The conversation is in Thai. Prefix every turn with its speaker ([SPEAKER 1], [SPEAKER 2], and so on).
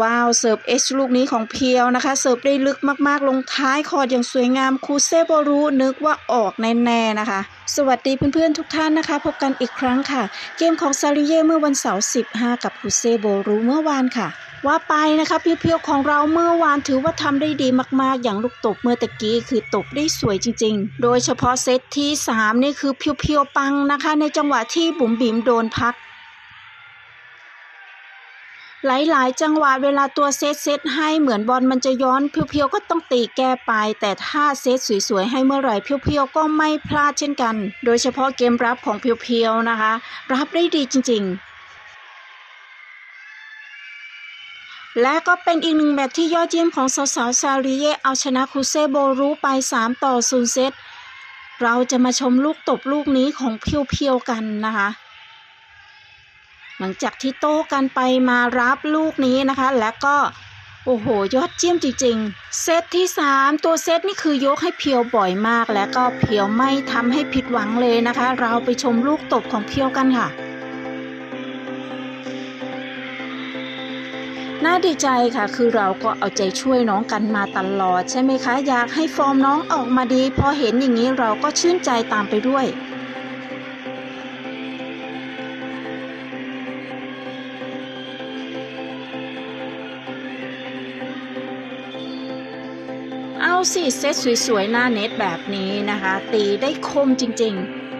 [SPEAKER 1] ว้าวเสิร์ฟเอชลูกนี้ของเพียวนะคะ เสิร์ฟได้ลึกมากๆ ลงท้ายคอร์ดอย่างสวยงามคูเซโบรูนึกว่าออกแน่ๆนะคะ สวัสดีเพื่อนๆทุกท่านนะคะ พบกันอีกครั้งค่ะ เกมของซาริเย่เมื่อวันเสาร์ 15 กับคูเซโบรูเมื่อวานค่ะ ว่าไปนะคะเพียวๆของเราเมื่อวานถือว่าทำได้ดีมากๆ อย่างลูกตบเมื่อตะกี้คือตบได้สวยจริง ๆ โดยเฉพาะเซตที่ 3 นี่คือเพียวๆปังนะคะ ในจังหวะที่บุ๋มบิ๋มโดนพัก หลายๆ จังหวะเวลาตัวเซตเซตให้เหมือนบอลมันจะย้อนเพียวๆก็ต้องตีแก้ไป แต่ถ้าเซตสวยๆให้เมื่อไหร่เพียวๆก็ไม่พลาดเช่นกัน โดยเฉพาะเกมรับของเพียวๆนะคะ รับได้ดีจริง ๆและก็เป็นอีกหนึ่งแมตช์ที่ยอดเยี่ยมของสาวๆซาริเยเอาชนะคูเซโบรูไป 3 ต่อ0เซต เราจะมาชมลูกตบลูกนี้ของเพียวๆกันนะคะ หลังจากที่โต้กันไปมารับลูกนี้นะคะ แล้วก็โอ้โห ยอดเยี่ยมจริงๆ เซตที่ 3 ตัวเซตนี่คือยกให้เพียวบ่อยมาก และก็เพียวไม่ทำให้ผิดหวังเลยนะคะ เราไปชมลูกตบของเพียวกันค่ะน่าดีใจค่ะ คือเราก็เอาใจช่วยน้องกันมาตลอดใช่ไหมคะ อยากให้ฟอร์มน้องออกมาดี พอเห็นอย่างนี้เราก็ชื่นใจตามไปด้วย สิเซตสวยๆ หน้าเน็ตแบบนี้นะคะ ตีได้คมจริงๆ